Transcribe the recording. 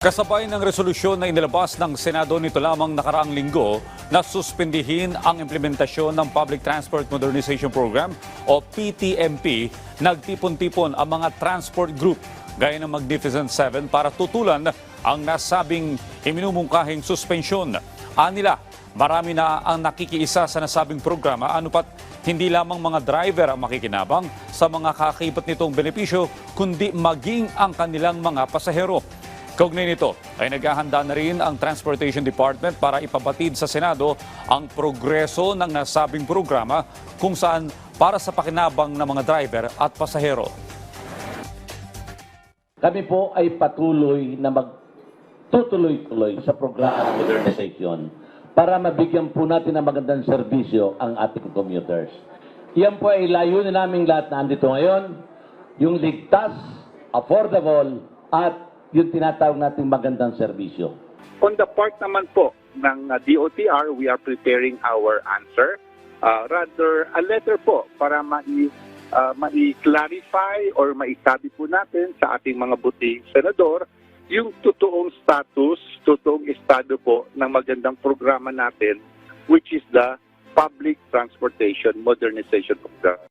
Kasabay ng resolusyon na inilabas ng Senado nito lamang nakaraang linggo na suspendihin ang implementasyon ng Public Transport Modernization Program o PTMP, nagtipon-tipon ang mga transport group gaya ng Magnificent Seven para tutulan ang nasabing iminumungkahing suspensyon. Anila, marami na ang nakikiisa sa nasabing programa ano pat hindi lamang mga driver ang makikinabang sa mga kakaibat nitong benepisyo kundi maging ang kanilang mga pasahero. Kaugnay nito ay naghahanda na rin ang Transportation Department para ipabatid sa Senado ang progreso ng nasabing programa kung saan para sa pakinabang ng mga driver at pasahero. Kami po ay patuloy na magtutuloy-tuloy sa programa ng modernization para mabigyan po natin ng magandang serbisyo ang ating commuters. Yan po ay layunin naming lahat na andito ngayon, yung ligtas, affordable, at yung tinatawag nating magandang serbisyo. On the part naman po ng uh, DOTR, we are preparing our answer. Uh, rather, a letter po para mai, uh, mai-clarify or maisabi po natin sa ating mga buting senador yung totoong status, totoong estado po ng magandang programa natin which is the Public Transportation Modernization Program.